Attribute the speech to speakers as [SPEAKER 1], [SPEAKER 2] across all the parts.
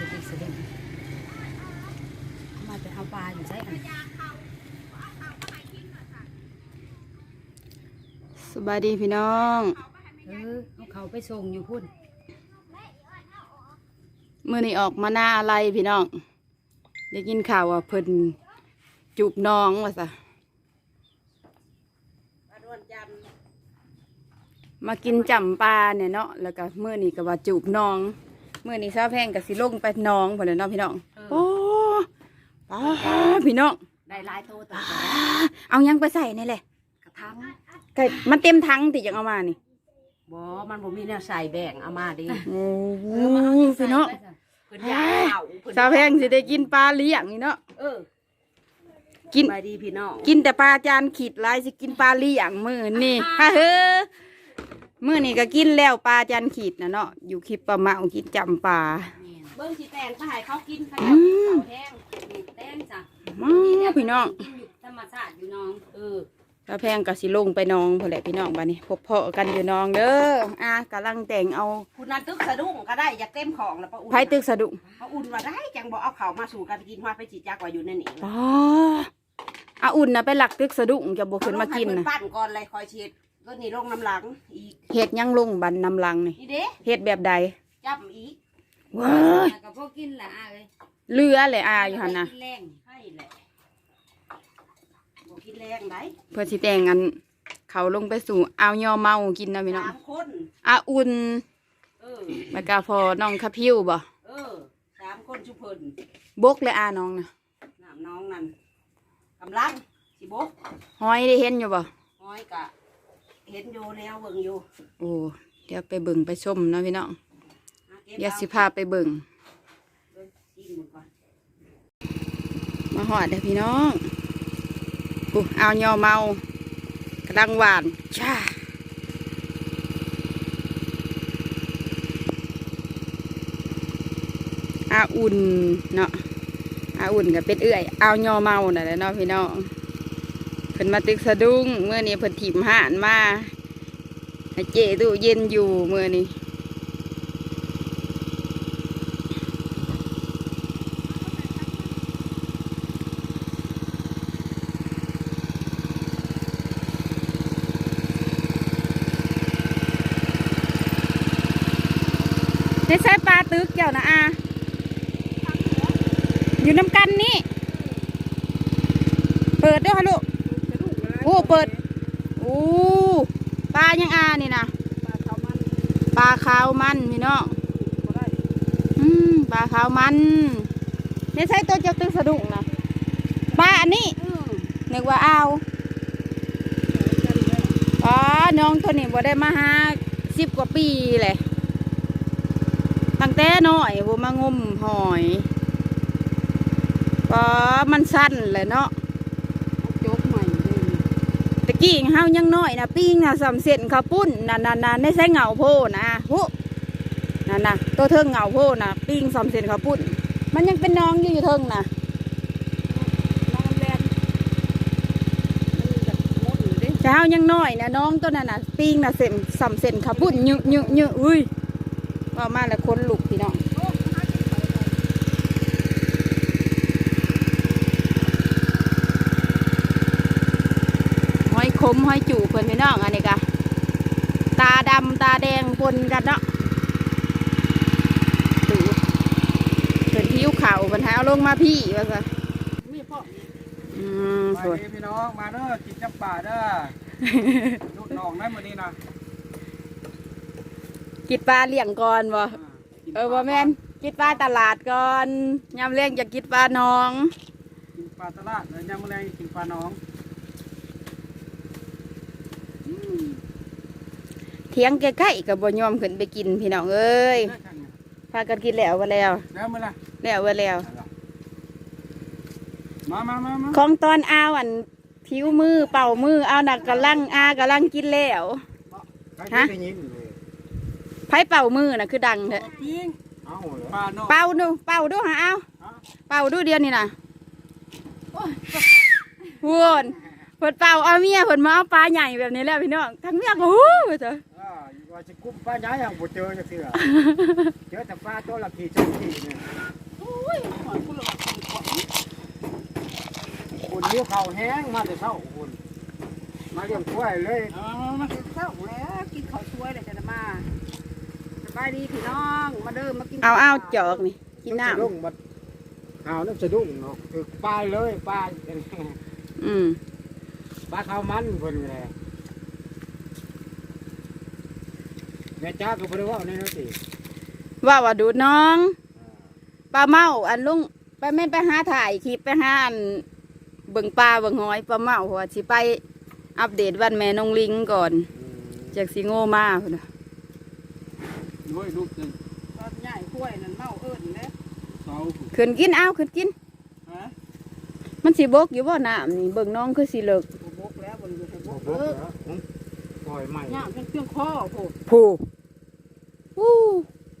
[SPEAKER 1] จะติดสะดุ้งมาจะเอาปลาอยู่ใช่กัน
[SPEAKER 2] สบายดีพี่น้อง
[SPEAKER 1] เออเอาเขาไปส่งอยู่พุ่น
[SPEAKER 2] เมื่อนี้ออกมาหน้าอะไรพี่น้อง ได้ยินข่าวว่าเพิ่นจูบน้องว่าซะมากินจำปลาเนี่ยเนาะ แล้วก็เมื่อนี้ก็ว่าจูบน้อง เมื่อนี้ซาแพงกับสิลงไปน้องพุ่นแหละเนาะพี่น้องโอ้ป้าพี่น้อง
[SPEAKER 1] ได้หลายโตตัว
[SPEAKER 2] อ่าเอายังไปใส่นี่แหละ
[SPEAKER 1] กระทัง
[SPEAKER 2] ไก่มันเต็มทั้งติยังเอามานี่
[SPEAKER 1] บ่มันบ่มีแนวใส่แบ่งเอามาดิ
[SPEAKER 2] โอ้พี่น้อง
[SPEAKER 1] เพิ่นอยากเอาเพิ่น
[SPEAKER 2] สาวแพงสิได้กินปลาเลี้ยงนี่เนาะ
[SPEAKER 1] เออ
[SPEAKER 2] กิน
[SPEAKER 1] ไปดีพี่น้อง
[SPEAKER 2] กินแต่ปลาจานขีดลายสิกินปลาเลี้ยงมือนี่ฮ่าเฮ้อ มือนี่ก็กินแล้วปลาจานขีดนะเนาะอยู่คลิปปลาเมากินจำปลา
[SPEAKER 1] เบิ่งสิแตงก็ให้เขากินเขา
[SPEAKER 2] อื
[SPEAKER 1] อยากกิน
[SPEAKER 2] ม
[SPEAKER 1] ข้าวแห้งนี่แตงจ้ะ
[SPEAKER 2] มาพี่น้อง
[SPEAKER 1] กินอยู่ธรรมชาติอยู่น้องเออ
[SPEAKER 2] สาวแพงก็สิลงไปน้องพอแหละพี่น้องบ้านี้พบเพาะกันอยู่น้องเด้ออะกำลังแต่งเอา
[SPEAKER 1] คุณนันตึกสะดุ้งก็ได้อยากเต็มของแล้วป้าอุ่น
[SPEAKER 2] ไผ่ตึกสะดุ้ง
[SPEAKER 1] เขาอุ่นว่าได้จังบอกเอาเขามาสู่กันกินว่าไปจีจักว่าอยู่ในนี่
[SPEAKER 2] อ๋ออาอุ่นนะไปหลักตึกสะดุ้งจะบกขึ้นมากิน
[SPEAKER 1] นะ
[SPEAKER 2] นะ
[SPEAKER 1] ปั้นก่อนเลยคอยเช็ด ก็นี่ลงน้ำหลังอีก
[SPEAKER 2] เห็ดยังลงบันนำลังนี่
[SPEAKER 1] นี่เด้
[SPEAKER 2] เห็ดแบบใด
[SPEAKER 1] จับอีก
[SPEAKER 2] เว้ย
[SPEAKER 1] กับพวกกินละอาเลย
[SPEAKER 2] เรือเลยอาอยู่หันนะ
[SPEAKER 1] กินแรงให้แหละบอกกินแรงไหน
[SPEAKER 2] เพื่อสิแต่งอัน เขาลงไปสู่เอาวยอเมากินนะพี่น้อง
[SPEAKER 1] สามคน
[SPEAKER 2] อาอุ่น
[SPEAKER 1] เออ
[SPEAKER 2] แล้วก็พอน้องคาพิวบ่
[SPEAKER 1] เออสามคนชุบเพิ่น
[SPEAKER 2] บกเลยอาน้องนะ
[SPEAKER 1] น้ำน้องนั่นกำลังสิบก
[SPEAKER 2] ห้อยได้เห็นอยู่บ่
[SPEAKER 1] ห้อยกะ เห็นอยู่แล้วเบิ่งอยู่
[SPEAKER 2] โอ้เดี๋ยวไปเบิ่งไปชมเนาะพี่น้อง
[SPEAKER 1] หาก็บ
[SPEAKER 2] เดี๋ยว
[SPEAKER 1] เอา
[SPEAKER 2] สิพาไปเบิ่ง
[SPEAKER 1] เบิ่งกินหมดก่อน
[SPEAKER 2] มาหอดเด้อพี่น้องกูเอาวยอเมากระดังหวานช่าอาอุ่นเนาะอาอุ่นก็เป็นเอื้อยเอาวยอเมาน่ะแหละเนาะพี่น้องเพิ่นมาตึกสะดุ้งเมื่อนี้เพิ่นถีบห่านมาเจตู้เย็นอยู่เมื่อนี้ในใช้ปลาตึกเกี่ยวนะอาอยู่น้ำกันนี่ เปิดด้วยฮะลูก อ้เปิดโอ้ปลายังอานี่นะปลาขาวมันพี่น้องอืมปลาขาวมันในใช้ตัวเจ้าตึกสะดุ้งนะปลาอันนี้นึกว่าเอาอ๋อน้องตัวนี้บ่ได้มาหาสิบกว่าปีเลยตั้งแต่น้อยผมมางมหอยก็มันสั้นเลยเนาะ
[SPEAKER 1] จกใหม่เลย
[SPEAKER 2] ตะ กี้เฮายังน้อยนะปิ้งนะสำเส้นข้าวปุ้นนั่นนั่นนั่นใช้เหงาโพนะหูนั่นนะตัวเทิงเหงาโพนะปิ้งสำเส้นข้าวปุ้น มันยังเป็นน้องอยู่อยู่เทิงนะ
[SPEAKER 1] น้อง
[SPEAKER 2] แต่เฮายังน้อยนะน้องตัวนั้นนะปิ้งนะเส้นสำเส้นข้าวปุ้นยืดยืดยืดอุ้ยว่ามาแล้วคนลุกพี่น้องห้อยค มห้อยจู่เพื่อนพี่น้องอันนี้กะตาดำตาแดงปนกันเนาะดูเพื่อนผิวขาวเพื่อนหาเอาลงมาพี่ว่าซะ
[SPEAKER 1] มีพ่อ
[SPEAKER 2] อืม
[SPEAKER 3] ไป
[SPEAKER 2] สวย
[SPEAKER 3] ดีพี่น้องมาเด้อกินจับป่าเด้อลูกน้องได้มื้อนี้นะ
[SPEAKER 2] กิดปลาเลี้ยงก่อนบ่
[SPEAKER 3] อ่ากิน
[SPEAKER 2] เออบ่แม่นกิดปลาตลาดก่อนยามเลี้ยงจะกิดปลาน้อง
[SPEAKER 3] กินปลาตลาดแล้วยามมื้อแลงกินปลาน้อง
[SPEAKER 2] เถียงใกล้ๆกับบ่ยอมขึ้นไปกินพี่น้องเอ้ย
[SPEAKER 3] เด้อจังเนี่ย
[SPEAKER 2] พากันกินแล้วว่าแล้ว
[SPEAKER 3] แล้วมื้อละ
[SPEAKER 2] แล้วว่าแล้ว
[SPEAKER 3] มามามามา
[SPEAKER 2] ของตอนอ้าวอันผิวมือเป่ามือเอานักกำลังอากำลังกินแล้วฮะ
[SPEAKER 3] ได้ยินเลย
[SPEAKER 2] ไผเป่ามือน่ะคือดังเถอะ
[SPEAKER 3] ปิ้งเอาปลาน้อง
[SPEAKER 2] เป่าดูเป่าดูหาเอา
[SPEAKER 3] ฮะ
[SPEAKER 2] เป่าดูเดียวนี่น่ะวนเพิ่นเป่าเอาเมียเพิ่นมาเอาปลาใหญ่แบบนี้แล้วพี่น้องทั้งเมียก็ฮู้เถอะ
[SPEAKER 3] อ่าว่าสิกุ้มปลาย้ายอย่างบ่เจอจักเทื่อเจอแต่ปลาตัวละกี่จังกี่เนี่ย
[SPEAKER 1] โอ้ยหอยคุณละกินของ
[SPEAKER 3] คุณเลี้ยวเขาแห้งมาแต่เช้าคุณมาเลี้ยงกล้วยเลย
[SPEAKER 1] เออมากินข้าวแล้วกินข้าวช่วยเลยจะมาสบายดีพี่น้องมาเดิมมากิน
[SPEAKER 2] เอาเอาจอกนี่กินน้
[SPEAKER 3] สะดุ้งบัดหาวน้ำสะดุ้งเนาะคือปลายเลยปลายำ
[SPEAKER 2] อืม
[SPEAKER 3] ปลาข้าวมันเพิ่นแหละ แม่จ้าก็บ่ได้เว่าแน่นอนสิ
[SPEAKER 2] ว่าว่าดูดน้องปลาเมาอันลุงไปแม่นไปหาถ่ายคลิปไปหาอันเบิ่งปลาเบิ่งหอยปลาเมาหัวสิไปอัปเดตวันแม่น้องลิงก่อน
[SPEAKER 3] อืม
[SPEAKER 2] จากสิโง่มาพุ่นน่ะ
[SPEAKER 3] ด้วยลูกหนึง
[SPEAKER 1] ตอนใหญ่กล้วยนั่นเมาเอิ้นเด้
[SPEAKER 3] เสา
[SPEAKER 2] ขึ้นกินเอาขึ้นกิน
[SPEAKER 1] ฮะ
[SPEAKER 2] มันสิบกอยู่บ่น้ำนี่เบิ่งน้องคือสิเลิก
[SPEAKER 1] บ่บกแล้วบ่อยู่ให้บ
[SPEAKER 3] บ่
[SPEAKER 1] ก
[SPEAKER 3] บ่
[SPEAKER 1] เออ
[SPEAKER 3] เหรอหึปล่อยใหม่
[SPEAKER 1] ย่างเป็นเครื่องคอโพด
[SPEAKER 2] ผู้ อู้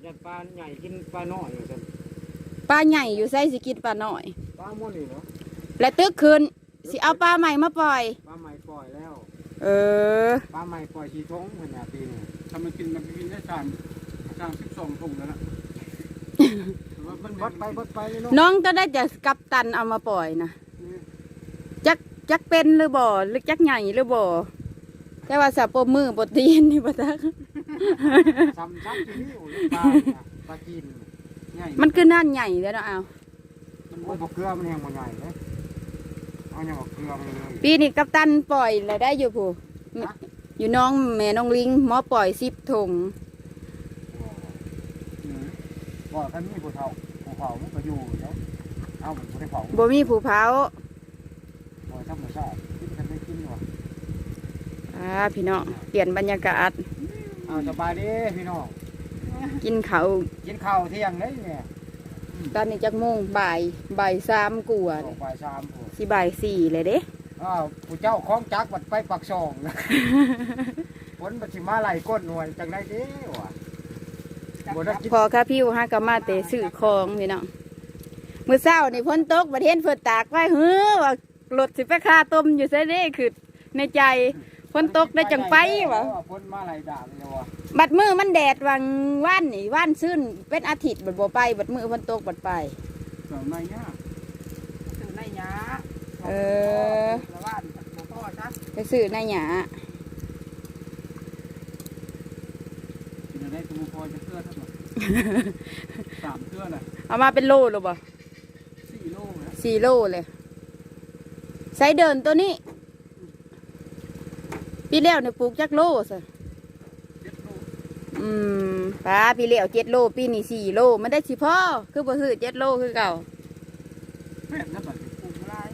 [SPEAKER 3] ยันปลาใหญ่กินปลาน้อยอยู่ซั่น
[SPEAKER 2] ปลาใหญ่อยู่ไสสิกินปลาน้อย
[SPEAKER 3] ปลาหมดนี่เหรอ
[SPEAKER 2] และตึกขึ้นสิเอาปลาใหม่มาปล่อย
[SPEAKER 3] ปลาใหม่ปล่อยแล้ว
[SPEAKER 2] เออ
[SPEAKER 3] ปลาใหม่ปล่อยชีทงเพิ่นน่ะปีนี้ถ้ามันกินมันกินได้สามสามสิบสองถุงแล้วล่ะมันบดไปบดไปเลยเนาะ
[SPEAKER 2] น้องจะได้จะกับตันเอามาปล่อยนะจักจักเป็นหรือบ่หรือจักใหญ่หรือบ่แต่ว่าสับปมมือปตีนนี่บ่ทัก
[SPEAKER 3] ซ้ำซ้ำที่นี่โอ้ยปลาเนี่ยปลากินใหญ่
[SPEAKER 2] มันคือนั่นใหญ่แล้วเนาะเอา
[SPEAKER 3] มันโอ้ยบ่เกลือมันแห้งบ่ใหญ่เลยเอาอย่างบ่เกลือมันเลย
[SPEAKER 2] ปีนี้กับตันปล่อยแล้วได้อยู่ผู้อยู่น้องแม่น้องลิงหมอปล่อยสิบถุง
[SPEAKER 3] บ่คันมีผู้เฒ่าผู้เฒ่ามันก็อยู่แล้วเอามันบ่ได้เผา
[SPEAKER 2] บ่มีผู้เผา
[SPEAKER 3] บ่ธรรมชาติกินกันได้กินว่ะ
[SPEAKER 2] อ่าพี่น้องเปลี่ยนบรรยากาศ
[SPEAKER 3] เอาสบายดีพี่น้อง
[SPEAKER 2] กินข้าว
[SPEAKER 3] กินข้าวเที่ยงเลยเนี่ย
[SPEAKER 2] ตอนนี้จักโมงบ่ายบ่ายสามกว่า
[SPEAKER 3] ออกบ่ายสามพุ่น
[SPEAKER 2] สิบ่ายสี่เลยเด้
[SPEAKER 3] อ้าวผู้เจ้าของจักรบัดไปปักซองฝนบัดสิมาไหลก้นหน่วยจังไดเด้วะบ่ได้กิน
[SPEAKER 2] พอค่ะพี่ฮากามาเตซื้อของพี่น้องมื้อเช้านี่ฝนตกประเทศเพิ่นตากไว้เฮ้อว่ารถสิไปคาต้มอยู่ไสเด้คือในใจ ฝนตกได้จังไปวะ
[SPEAKER 3] ฝนมาไหลด่างเลยวะ
[SPEAKER 2] บัดมือมันแดดวังว่านนี่ว่านซื่นเป็นอาทิตย์บัดบ่ไป บัดมือฝนตกบัดไป
[SPEAKER 3] เสริมในยาก
[SPEAKER 1] ถือในยา
[SPEAKER 2] เออ
[SPEAKER 1] ละว่านบ่พอจ้ะ
[SPEAKER 2] ไปซื้อในหยา
[SPEAKER 3] กินได้สมุพอจะเทื่อทั้งหมดสามเทื่อน่ะ
[SPEAKER 2] เอามาเป็นโลหรือบ่
[SPEAKER 3] สี่โลนะ
[SPEAKER 2] สี่โลเลยใช้เดินตัวนี้ ปีแล้วเนี่ยปลูกจักโลซะ
[SPEAKER 3] เจ็ดโล
[SPEAKER 2] อืมป้าปีแล้วเจ็ดโลปีนี้สี่โลมันได้สิพ่อคือบ่ซื้อเจ็ดโลคือเก่า
[SPEAKER 3] แม่นนะบัดนี้
[SPEAKER 1] ปลูกหลาย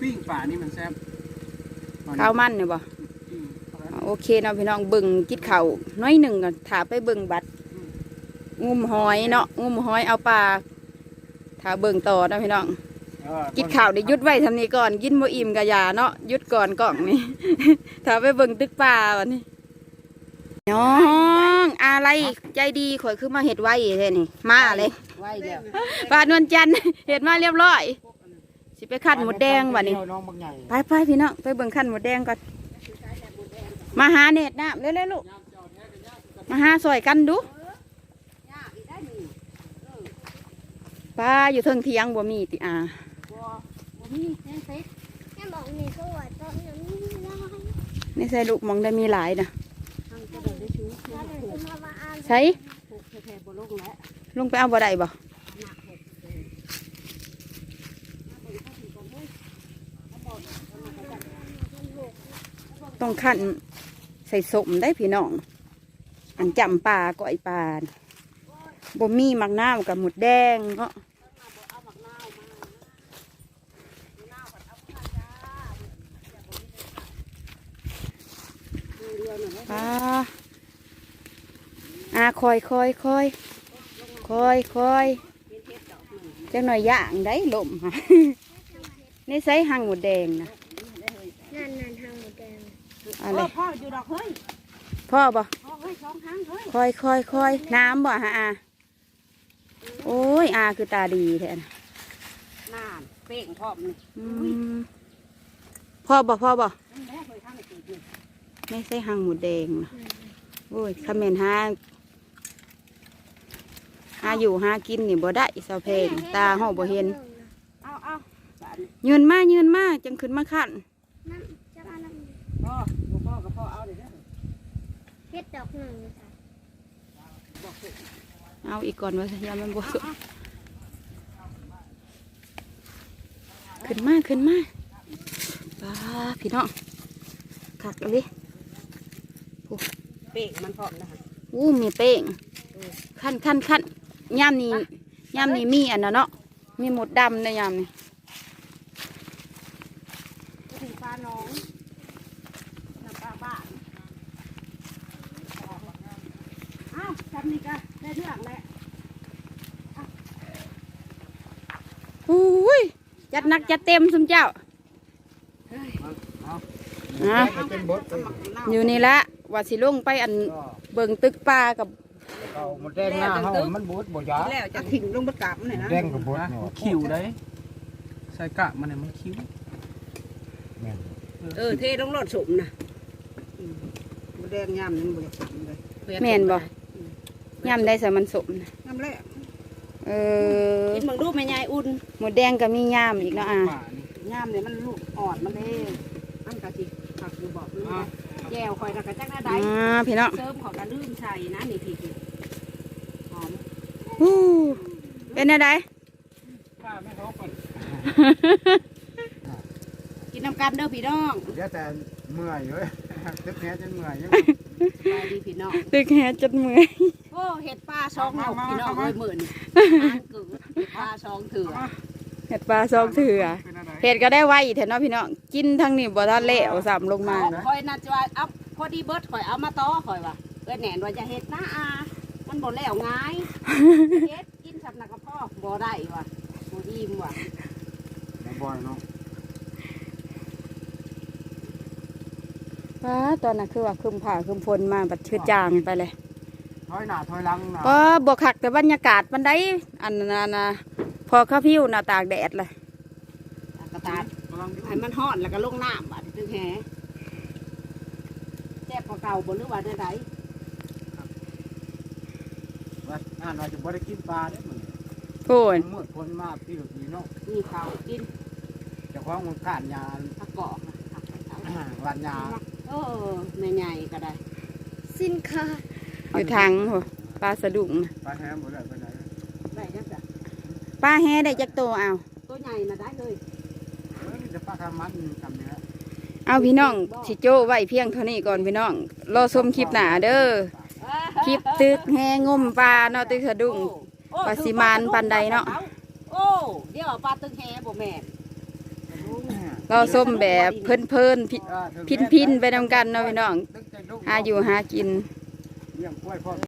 [SPEAKER 3] ปิ้งป่านี่มันแซ่บ
[SPEAKER 2] ข้าวมันเนี่ยบ่
[SPEAKER 3] อืมเอาไว้
[SPEAKER 2] โอเคเนาะพี่น้องเบิ่งกิดข้าวน้อยหนึ่งก่อนถาไปเบิ่งบัตรงุมหอยเนาะงุมหอยเอาปลาถ้าเบิ่งต่อนะพี่น้อง
[SPEAKER 3] เออ
[SPEAKER 2] กินข้าวได้หยุดไว้ทำนี้ก่อนกินบ่อิ่มกะยาเนาะหยุดก่อนกล่องนี่ ถ้าไปเบิ่งตึกปลาวันนี้น้องอะไรใจดีข่อยคือมาเฮ็ดไว้แท้นี่ มาเลย
[SPEAKER 1] ไว้แล้ว
[SPEAKER 2] ปลานวลจันทร์เฮ็ดมาเรียบร้อยสิไปคั้นหมดแดงวันนี้
[SPEAKER 3] น้องบางใหญ่
[SPEAKER 2] ไปไปพี่น้องไปเบิ่งคั้นหมดแดงก่อนมาหาเน็ตน้ำเร็วๆลูกมาหาซอยกันดู
[SPEAKER 1] ย่าอีได้นี่
[SPEAKER 2] ปลาอยู่เทิงเทียงบ่มีติอา
[SPEAKER 1] บ่บ่มีแห้งเซ็ก
[SPEAKER 4] แม่บอกใสวนตอนนั้นไม่ได้
[SPEAKER 2] ในใส่ลูกมองได้มีหลายนะ
[SPEAKER 1] ทางก็เดินได้ชู
[SPEAKER 4] แล้วเดี๋ยวจะมาว่าอ่าน
[SPEAKER 2] ใช่
[SPEAKER 1] ลงแล้ว
[SPEAKER 2] ลงไปเอาบ่ได้บ่ต้องขั้นใส่สมได้พี่น้อง อันจำปลาก้อยปลาบ่มีมักน้าวกับหมุดแดงเนาะปลาอ่า คอยคอยคอยคอยคอยจังหน่อยย่างได้ลมค่ะในใส่หางหมดแดงนะ
[SPEAKER 4] นั่นนั่นทางหมูแดง
[SPEAKER 2] อะไร
[SPEAKER 1] เออพ่ออยู่ดอกเฮ้ย
[SPEAKER 2] พ่อบ่
[SPEAKER 1] พ่อเฮ้ยสองครั้งเฮ้ย
[SPEAKER 2] คอยคอยคอยน้ำบ่ฮะอาโอ้ยอาคือตาดีแท้นะ
[SPEAKER 1] น่านเป้งพร้อมนี่
[SPEAKER 2] อืมพ่อบ่พ่อบ่
[SPEAKER 1] นั่นแหละเฮ้ยยทั้งปีนี่
[SPEAKER 2] ไม่ใช่หางหมูแดงนะโอ้ยคำเมนหาหา อยู่หากินนี่บ่ได้เสาเพลงตาห้องบ่เห็น
[SPEAKER 1] เอาเอาบาดนี้
[SPEAKER 2] ยืนมายืนมาจังขึ้นมาขัน
[SPEAKER 4] น้ำจะมาน้ำ
[SPEAKER 1] พ่อบ่พ่อกับพ่อเอาเดี๋ยวเด้อ
[SPEAKER 4] เฮ็ดดอกหนึ่งค่ะ
[SPEAKER 1] บอกสุ
[SPEAKER 2] เอาอีกก่อนว่าอยามันบ่สุกขึ้นมาขึ้นมาป้าพี่น้องคักเอาดิ
[SPEAKER 1] เป้งมันพร้อมนะคะ
[SPEAKER 2] อู้มีเป้งขั้นขั้นขั้น ย่ามนี้ย่ามนี้มีอันนั้นเนาะมีหมดดำในย่ามนี้
[SPEAKER 1] ก็ถึงปลาน้องน้ำปลาบ้านเอ้าทำนี่กันได้เรื่องแหละ
[SPEAKER 2] อุ้ยจัดหนักจัดเต็มสมเจ้า
[SPEAKER 3] เอา
[SPEAKER 2] อะ
[SPEAKER 3] เป็นบดไป
[SPEAKER 2] อยู่นี่ละว่าสิลงไปอัน
[SPEAKER 3] ก็
[SPEAKER 2] เบิ่งตึกปลากับ
[SPEAKER 3] เอาหมดแดงหน้าเฮามันบดบ่ยา
[SPEAKER 1] แล้วจะทิ้งลงบนกลับนี่นะ
[SPEAKER 3] แดงกับบดเนาะ
[SPEAKER 5] คิวได้ใส่กะมันเนี่ยมันคิว
[SPEAKER 3] แม่น
[SPEAKER 1] เออเทลงรถสมนะบแดงยำนั่นบดสมเลย
[SPEAKER 2] แม่นบ่ย่ำได้สมันสมนะ
[SPEAKER 1] น้ำแรก
[SPEAKER 2] เออ
[SPEAKER 1] กินมึงดูแม่ยายอุ่น
[SPEAKER 2] หมดแดงก็มีย่ำอีกเนาะอะ
[SPEAKER 5] ป่านี่
[SPEAKER 1] ยำเนี่ยมันลูกอ่อนมันเองมันกะจิผักอยู่บอกลืมนะแยวคอยนะกะจักหน้าใด
[SPEAKER 2] อ่าพี่น้อง
[SPEAKER 1] เสริมของกระลืมใส่นะนี่พี่พี่หอม
[SPEAKER 2] ฮู้เป็นอะไร
[SPEAKER 5] ป้าไม่ท้องก่อน
[SPEAKER 1] กินน้ำกันเด้อพี่น้อง
[SPEAKER 3] เดี๋ยวแต่เมื่อยเว้ยตึกแหจนเมื่อยยัง
[SPEAKER 1] สบายดีพี่น้อง
[SPEAKER 2] ตึกแหจดมือ
[SPEAKER 1] โอ้เห็ดปลาสองหนกพี่น้องเอ้ยหมื่นหางกึ่งเห็ดปลาสองเถื่อ
[SPEAKER 2] เห็ดปลาซองเถื่อ
[SPEAKER 5] เป็นอะไร
[SPEAKER 2] เห็ดก็ได้ไวเถอะเนาะพี่น้องกินทั้งนี้บ่ทันเละเอาสามลงมา
[SPEAKER 1] คอยน่าจะว่าเอาพอดีเบิร์ดคอยเอามาต่อคอยว่าเอ้ยแหนนว่าจะเห็ดนะอา มันบ่แล้วง่ายเฮ็ดกินสับนักกับพ่อบ่ได้ว่ะบ่อิ่มว่ะ
[SPEAKER 3] บ่อยเนาะ
[SPEAKER 2] ว้าตอนน่ะคือว่าคืมผ่าคืมพลมาบัดชื่อจางไปเลย
[SPEAKER 3] ถอยหน้าถอยหลังนะ
[SPEAKER 2] ก็บวคักแต่บรรยากาศมันได้อันนั้นนะพอข้าพิวหน้าตากแดดเลย
[SPEAKER 1] กระตาด
[SPEAKER 5] กำลัง
[SPEAKER 1] ให้มันฮ้อนแล้วก็ลงน้ำบัดตึงแหแซ่บกว่าเก่าบ่หรือว่าได้ได
[SPEAKER 3] ว่าอ่านว่าจะบ่ได้กินปลาได้อมื้อ
[SPEAKER 2] โอ้ย
[SPEAKER 3] มืดพ้นมาพี่กับพี่เนาะ
[SPEAKER 1] มีข้าวกิน
[SPEAKER 3] เจ้าของมันการยา
[SPEAKER 1] ผักกอกนะผักกระเช้า
[SPEAKER 3] หวานยา
[SPEAKER 1] เออแม่ใหญ่ก็ได้
[SPEAKER 4] สินค้า
[SPEAKER 2] อยู่ทางโหปลาสะดุ้งน่ะ
[SPEAKER 3] ปลาแฮมบ่ได้ไปไหน
[SPEAKER 1] ได้จังจ้ะ
[SPEAKER 2] ปลาแฮ่ได้จักโตวเอา
[SPEAKER 1] ตัวใหญ่น่ะได้เลย
[SPEAKER 3] เออนี่จะปลาคามันทำเนี้ย
[SPEAKER 2] เอาพี่น้องสิโจ้ไว้เพียงเท่านี้ก่อนพี่น้องรอชมคลิปหน้าเด้อ คลิปตึกแฮงมปลาเนาะตึกสะดุ้ง
[SPEAKER 1] โอ้
[SPEAKER 2] ปลาสิมานปันใดเนาะ
[SPEAKER 1] โอ้เดี๋ยวเอาปลาตึงแฮบ่แม่น
[SPEAKER 2] รอส้มแบบเพิ่นเพิ่นๆพิ
[SPEAKER 3] เออถึง
[SPEAKER 2] พินพินๆไปนำกันเนาะพี่น้อง
[SPEAKER 3] ตึกใจลูก
[SPEAKER 2] หาอยู่หากิน
[SPEAKER 3] เลี้ยงกล้วยพ่อ